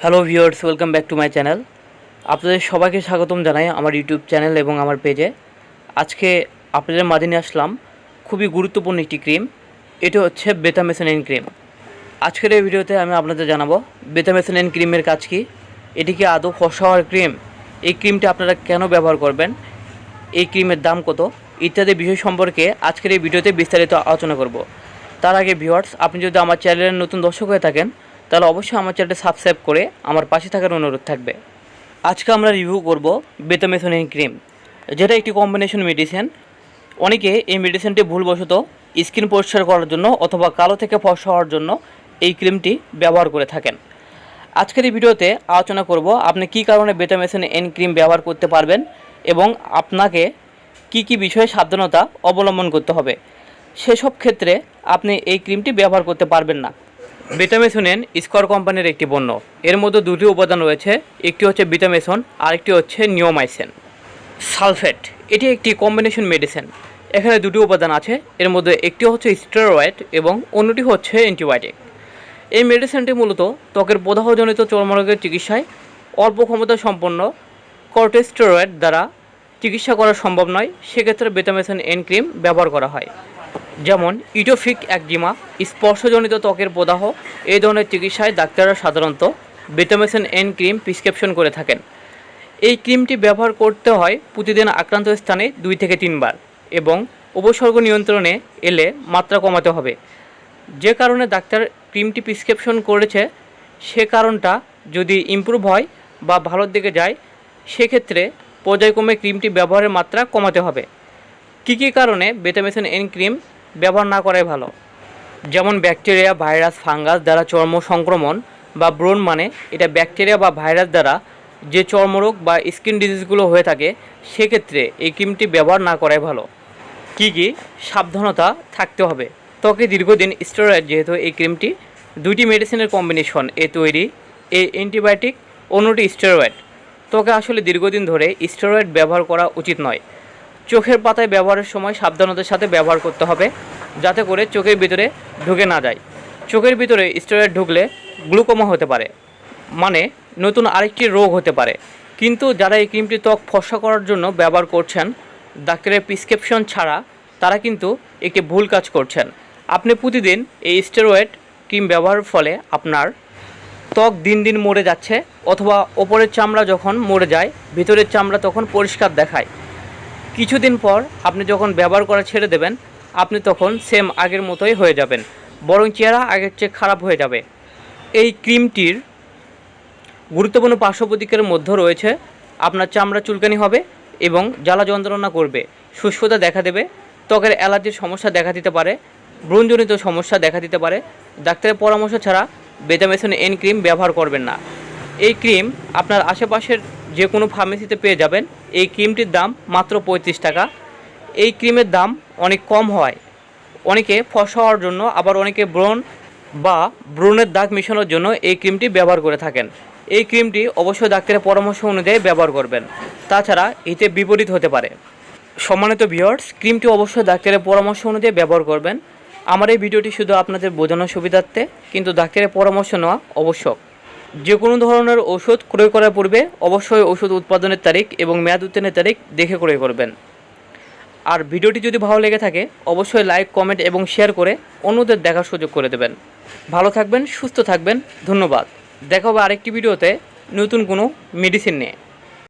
Hello viewers welcome back to my channel আপনাদের সবাইকে স্বাগতম জানাই আমার ইউটিউব চ্যানেল এবং আমার পেজে আজকে আপনাদের মাঝে নিয়ে আসলাম খুবই গুরুত্বপূর্ণ একটি ক্রিম এটা হচ্ছে বেতামেসেনিন ক্রিম আজকের এই ভিডিওতে আমি আপনাদের জানাব বেতামেসেনিন ক্রিমের কাজ কি, এটি কি আদৌ ফসা হওয়ার ক্রিম এই ক্রিমটা আপনারা কেন ব্যবহার করবেন? এই ক্রিমের দাম কত? ইত্যাদি বিষয় সম্পর্কে আজকের এই ভিডিওতে বিস্তারিত আলোচনা করব। তার আগে ভিউয়ার্স আপনি যদি আমার চ্যানেলের নতুন দর্শক হয়ে থাকেন তাহলে অবশ্যই আমার চ্যানেলটা সাবস্ক্রাইব করে আমার পাশে থাকার অনুরোধ থাকবে। আজকে আমরা রিভিউ করব বেতামেথনিন ক্রিম, যেটা একটি কম্বিনেশন মেডিসিন অনেকে এই মেডিসিনটি ভুলবশত স্কিন পরিষ্কার করার জন্য অথবা কালো থেকে ফর্সা হওয়ার জন্য এই ক্রিমটি ব্যবহার করে থাকেন। আজকের এই ভিডিওতে আলোচনা করব আপনি কী কারণে বেটামেসিন এন ক্রিম ব্যবহার করতে পারবেন এবং আপনাকে কি কি বিষয়ে সাবধানতা অবলম্বন করতে হবে। সেসব ক্ষেত্রে আপনি এই ক্রিমটি ব্যবহার করতে পারবেন না। বেটামেসোনেন স্কোয়ার কোম্পানির একটি পণ্য। এর মধ্যে দুটি উপাদান রয়েছে, একটি হচ্ছে বিটামেসন আরেকটি হচ্ছে নিওমাইসেন সালফেট এটি একটি কম্বিনেশন মেডিসিন এখানে দুটি উপাদান আছে, এর মধ্যে একটি হচ্ছে স্টেরয়েড এবং অন্যটি হচ্ছে অ্যান্টিবায়োটিক এই মেডিসিনটি মূলত ত্বকের প্রদাহজনিত চর্মরোগের চিকিৎসায় অল্প ক্ষমতা সম্পন্ন কর্টিস্টেরয়েড দ্বারা চিকিৎসা করা সম্ভব নয়। সেক্ষেত্রে বেটামেসন এন ক্রিম ব্যবহার করা হয়। যেমন ইটোফিক একজিমা, স্পর্শজনিত ত্বকের প্রদাহ এই ধরনের চিকিৎসায় ডাক্তাররা সাধারণত বেটামেসন এন ক্রিম প্রিসক্রিপশন করে থাকেন। এই ক্রিমটি ব্যবহার করতে হয় প্রতিদিন আক্রান্ত স্থানে দুই থেকে তিনবার এবং উপসর্গ নিয়ন্ত্রণে এলে মাত্রা কমাতে হবে। যে কারণে ডাক্তার ক্রিমটি প্রিসক্রিপশন করেছে, সে কারণটা যদি ইমপ্রুভ হয় বা ভালোর দিকে যায়, সেক্ষেত্রে পর্যায়ক্রমে ক্রিমটি ব্যবহারের মাত্রা কমাতে হবে। কী কী কারণে বেটামেসিন এন ক্রিম ব্যবহার না করাই ভালো। যেমন ব্যাকটেরিয়া, ভাইরাস, ফাঙ্গাস দ্বারা চর্ম সংক্রমণ বা ব্রণ মানে এটা ব্যাকটেরিয়া বা ভাইরাস দ্বারা যে চর্মরোগ বা স্কিন ডিজিজগুলো হয়ে থাকে, সেক্ষেত্রে এই ক্রিমটি ব্যবহার না করাই ভালো। কী কী? সাবধানতা থাকতে হবে। ত্বকে দীর্ঘদিন স্টেরয়েড যেহেতু এই ক্রিমটি দুইটি মেডিসিনের কম্বিনেশন, এ তৈরি এই অ্যান্টিবায়োটিক, অন্যটি স্টেরয়েড। ত্বকে আসলে দীর্ঘদিন ধরে স্টেরয়েড ব্যবহার করা উচিত নয়। চোখের পাতায় ব্যবহারের সময় সাবধানতার সাথে ব্যবহার করতে হবে, যাতে করে চোখের ভিতরে ঢুকে না যায়। চোখের ভিতরে স্টেরয়েড ঢুকলে গ্লুকোমা হতে পারে মানে নতুন আরেকটি রোগ হতে পারে। কিন্তু যারা এই ক্রিমটি ত্বক ফর্সা করার জন্য ব্যবহার করছেন ডাক্তারের প্রিসক্রিপশন ছাড়া তারা কিন্তু একটি ভুল কাজ করছেন। আপনি প্রতিদিন এই স্টেরয়েড ক্রিম ব্যবহারের ফলে আপনার ত্বক দিন দিন মরে যাচ্ছে, অথবা ওপরের চামড়া যখন মরে যায়, ভিতরের চামড়া তখন পরিষ্কার দেখায়। কিছুদিন পর আপনি যখন ব্যবহার করা ছেড়ে দেবেন, আপনি তখন সেম আগের মতোই হয়ে যাবেন। বরং চেহারা আগের চেয়ে খারাপ হয়ে যাবে। এই ক্রিমটির গুরুত্বপূর্ণ পার্শ্ব প্রতিক্রিয়ার মধ্যে রয়েছে, আপনার চামড়া চুলকানি হবে এবং জ্বালা যন্ত্রণা করবে, শুষ্কতা দেখা দেবে, ত্বকের অ্যালার্জির সমস্যা দেখা দিতে পারে, ব্রণজনিত সমস্যা দেখা দিতে পারে। ডাক্তারের পরামর্শ ছাড়া বেতামেসন এন ক্রিম ব্যবহার করবেন না। এই ক্রিম আপনার আশেপাশের যে কোনো ফার্মেসিতে পেয়ে যাবেন। এই ক্রিমটির দাম মাত্র পঁয়ত্রিশ টাকা। এই ক্রিমের দাম অনেক কম হয়। অনেকে ফসা হওয়ার জন্য, আবার অনেকে ব্রণ বা ব্রণের দাগ মেশানোর জন্য এই ক্রিমটি ব্যবহার করে থাকেন। এই ক্রিমটি অবশ্যই ডাক্তারের পরামর্শ অনুযায়ী ব্যবহার করবেন। তাছাড়া এতে বিপরীত হতে পারে। সম্মানিত ভিওর্স ক্রিমটি অবশ্যই ডাক্তারের পরামর্শ অনুযায়ী ব্যবহার করবেন। আমার এই ভিডিওটি শুধু আপনাদের বোঝানোর সুবিধার্থে, কিন্তু ডাক্তারের পরামর্শ নেওয়া আবশ্যক। যে কোনো ধরনের ওষুধ ক্রয় করার পূর্বে অবশ্যই ওষুধ উৎপাদনের তারিখ এবং মেয়াদ উত্তীর্ণের তারিখ দেখে ক্রয় করবেন। আর ভিডিওটি যদি ভালো লেগে থাকে, অবশ্যই লাইক, কমেন্ট এবং শেয়ার করে অন্যদের দেখার সুযোগ করে দেবেন। ভালো থাকবেন, সুস্থ থাকবেন, ধন্যবাদ। দেখা হবে আরেকটি ভিডিওতে নতুন কোনো মেডিসিন নিয়ে।